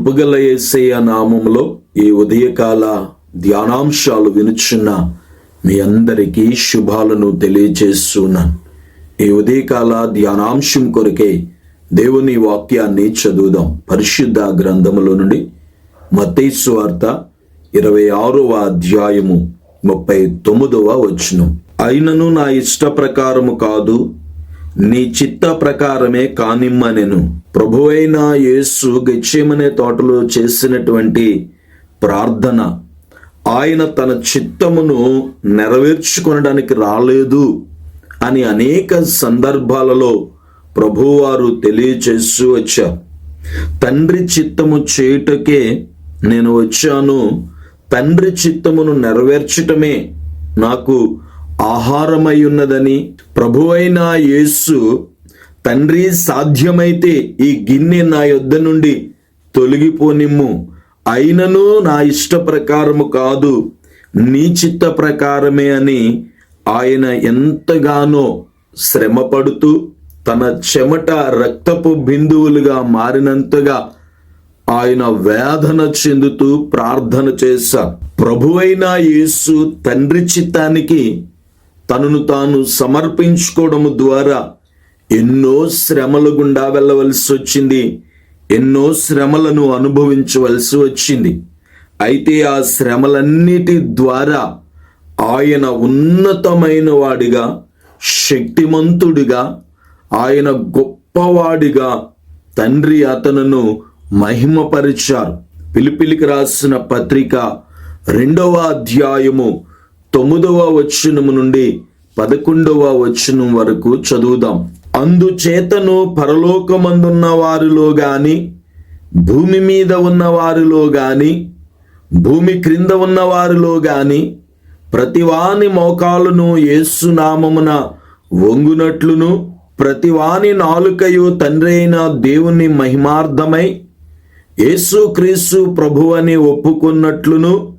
కృపగల యేసయ్య నామములో ఈ ఉదయకాల ధ్యానాంశాలు వినుచున్న మీ అందరికీ శుభాలను తెలియజేస్తున్నాను. ఈ ఉదయకాల ధ్యానాంశం కొరకే దేవుని వాక్యాన్ని చదువుదాం. పరిశుద్ధ గ్రంథములో నుండి మత్తైసు వార్త ఇరవై ఆరవ అధ్యాయము ముప్పై తొమ్మిదవ వచనం. అయినను నా ఇష్ట ప్రకారము కాదు నీ చిత్త ప్రకారమే కానిమ్మనెను. ప్రభువైన యేసు గచ్చేమనే తోటలో చేసినటువంటి ప్రార్థన ఆయన తన చిత్తమును నెరవేర్చుకొనడానికి రాలేదు అని అనేక సందర్భాలలో ప్రభువారు తెలియచేస్తూ వచ్చారు. తండ్రి చిత్తము చేయుటకే నేను వచ్చాను. తండ్రి చిత్తమును నెరవేర్చటమే నాకు ఆహారమై ఉన్నదని ప్రభువైన యేసు తండ్రి సాధ్యమైతే ఈ గిన్నె నా యొద్ద నుండి తొలగిపోనిమ్ము. అయినను నా ఇష్ట ప్రకారము కాదు నీ చిత్త ప్రకారమే అని ఆయన ఎంతగానో శ్రమపడుతూ తన చెమట రక్తపు బిందువులుగా మారినంతగా ఆయన వేదన చెందుతూ ప్రార్థన చేశారు ప్రభువైన యేసు తండ్రి చిత్తానికి తనను తాను సమర్పించుకోవడము ద్వారా ఎన్నో శ్రమల గుండా వెళ్ళవలసి వచ్చింది. ఎన్నో శ్రమలను అనుభవించవలసి వచ్చింది. అయితే ఆ శ్రమలన్నిటి ద్వారా ఆయన ఉన్నతమైన వాడిగా శక్తిమంతుడిగా ఆయన గొప్పవాడిగా తండ్రి అతనును మహిమపరిచారు. పిలిపిలికి రాసిన పత్రిక రెండవ అధ్యాయము తొమ్మిదవ వచనము నుండి పదకొండవ వచనం వరకు చదువుదాం. అందుచేతను పరలోకమందున్న వారిలో గాని భూమి మీద ఉన్న వారిలో గాని భూమి క్రింద ఉన్న వారిలో గాని ప్రతివాని మోకాలను నామమున వంగునట్లును ప్రతివాని నాలుకయు తండ్రి అయిన దేవుని మహిమార్థమై యేసుక్రీస్తు ప్రభువని ఒప్పుకున్నట్లును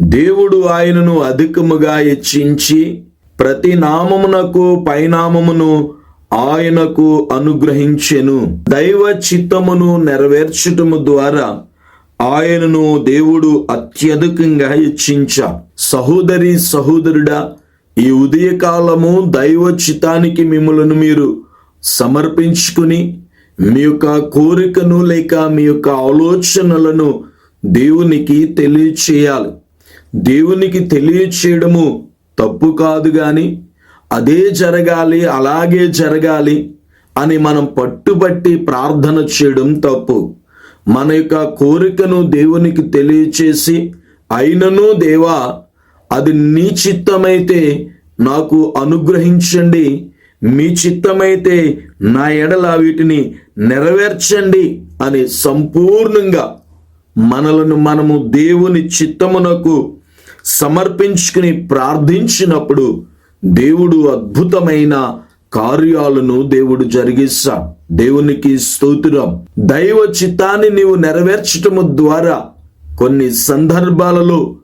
దేవుడు ఆయనను అధికముగా హెచ్చించి ప్రతి నామమునకు పైనామమును ఆయనకు అనుగ్రహించెను. దైవ చిత్తమును నెరవేర్చటము ద్వారా ఆయనను దేవుడు అత్యధికంగా హెచ్చించా. సహోదరి సహోదరుడా ఈ ఉదయకాలము దైవ చిత్తానికి మిమ్మలను మీరు సమర్పించుకుని మీ యొక్క కోరికను లేక మీ యొక్క ఆలోచనలను దేవునికి తెలియచేయాలి. దేవునికి తెలియచేయడము తప్పు కాదు కానీ అదే జరగాలి అలాగే జరగాలి అని మనం పట్టుబట్టి ప్రార్థన చేయడం తప్పు. మన యొక్క కోరికను దేవునికి తెలియచేసి అయినను దేవా అది నీ చిత్తమైతే నాకు అనుగ్రహించండి. మీ చిత్తమైతే నా ఎడల వీటిని నెరవేర్చండి అని సంపూర్ణంగా మనలను మనము దేవుని చిత్తమునకు సమర్పించుకుని ప్రార్థించినప్పుడు దేవుడు అద్భుతమైన కార్యాలను దేవుడు జరిగిస్తా. దేవునికి స్తోత్రం. దైవ చిత్తాన్ని నీవు నెరవేర్చటము ద్వారా కొన్ని సందర్భాలలో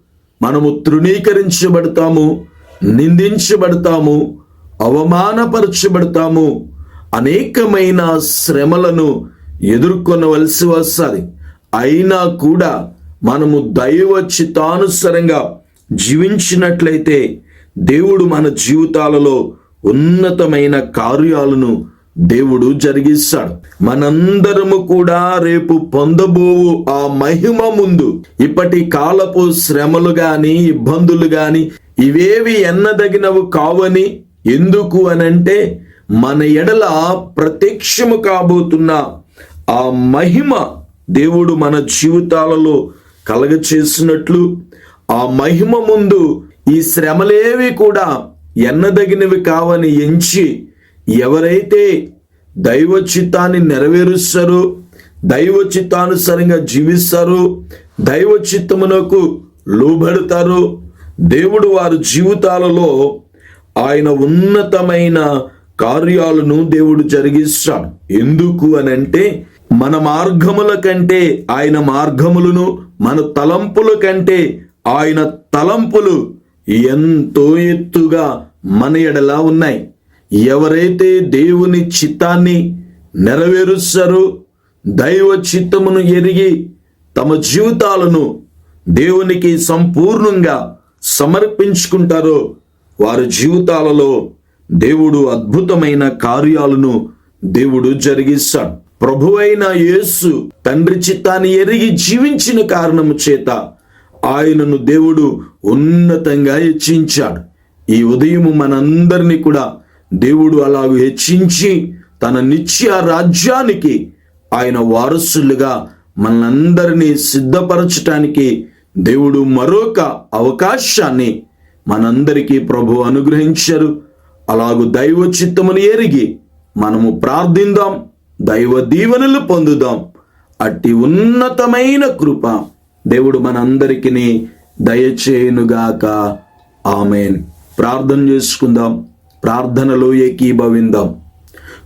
మనము తృణీకరించబడతాము నిందించబడతాము అవమానపరచబడతాము అనేకమైన శ్రమలను ఎదుర్కొనవలసి వస్తుంది. అయినా కూడా మనము దైవ చిత్తానుసరంగా జీవించినట్లయితే దేవుడు మన జీవితాలలో ఉన్నతమైన కార్యాలను దేవుడు జరిగిస్తాడు. మనందరము కూడా రేపు పొందబోవు ఆ మహిమ ముందు. ఇప్పటి కాలపు శ్రమలు గాని ఇబ్బందులు గాని ఇవేవి ఎన్నదగినవు కావని ఎందుకు అనంటే మన ఎడల ప్రత్యక్షము కాబోతున్న ఆ మహిమ దేవుడు మన జీవితాలలో కలగ చేసినట్లు ఆ మహిమ ముందు ఈ శ్రమలేవి కూడా ఎన్నదగినవి కావని ఎంచి ఎవరైతే దైవచిత్తాన్ని నెరవేరుస్తారు నెరవేరుస్తారో జీవిస్తారు చిత్తానుసారంగా జీవిస్తారో లోబడతారో దేవుడు వారి జీవితాలలో ఆయన ఉన్నతమైన కార్యాలను దేవుడు జరిగిస్తాడు. ఎందుకు అని అంటే మన మార్గముల కంటే ఆయన మార్గములను మన తలంపుల కంటే ఆయన తలంపులు ఎంతో ఎత్తుగా మన ఎడలా ఉన్నాయి. ఎవరైతే దేవుని చిత్తాన్ని నెరవేరుస్తారో దైవ చిత్తమును ఎరిగి తమ జీవితాలను దేవునికి సంపూర్ణంగా సమర్పించుకుంటారో వారి జీవితాలలో దేవుడు అద్భుతమైన కార్యాలను దేవుడు జరిగిస్తాడు. ప్రభువైన యేసు తండ్రి చిత్తాన్ని ఎరిగి జీవించిన కారణము చేత ఆయనను దేవుడు ఉన్నతంగా హెచ్చించాడు. ఈ ఉదయం మనందరినీ కూడా దేవుడు అలాగ హెచ్చించి తన నిత్య రాజ్యానికి ఆయన వారసులుగా మనందరినీ సిద్ధపరచటానికి దేవుడు మరొక అవకాశాన్ని మనందరికీ ప్రభు అనుగ్రహించారు. అలాగు దైవ చిత్తమును ఎరిగి మనము ప్రార్థిందాం. దైవ దీవెనలు పొందుదాం. అట్టి ఉన్నతమైన కృప దేవుడు మనందరికీ దయచేయునుగాక. ఆమెన్. ప్రార్థన చేసుకుందాం. ప్రార్థనలో ఏకీభవిందాం.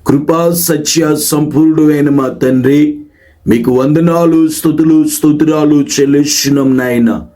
కృపా సత్య సంపూర్ణుడైన మా తండ్రి మీకు వందనాలు స్థుతులు స్తోత్రాలు చెల్లిస్తున్నాం నాయన.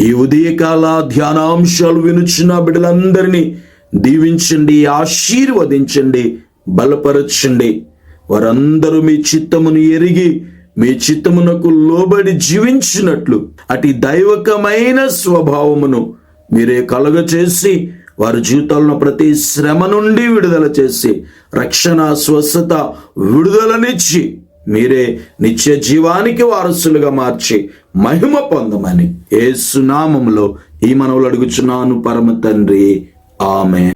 ఈ ఉదయకాల ధ్యానాంశాలు వినుచున్న బిడ్డలందరినీ దీవించండి ఆశీర్వదించండి బలపరచండి. వారందరూ మీ చిత్తమును ఎరిగి మీ చిత్తమునకు లోబడి జీవించినట్లు అటు దైవకమైన స్వభావమును మీరే కలుగచేసి వారి జీవితాలను ప్రతి శ్రమ నుండి విడుదల చేసి రక్షణ స్వస్థత విడుదలనిచ్చి మీరే నిత్య జీవానికి వారసులుగా మార్చి మహిమ పొందమని ఏ సునామంలో ఈ మనవులు అడుగుచున్నాను పరమ తండ్రి. ఆమె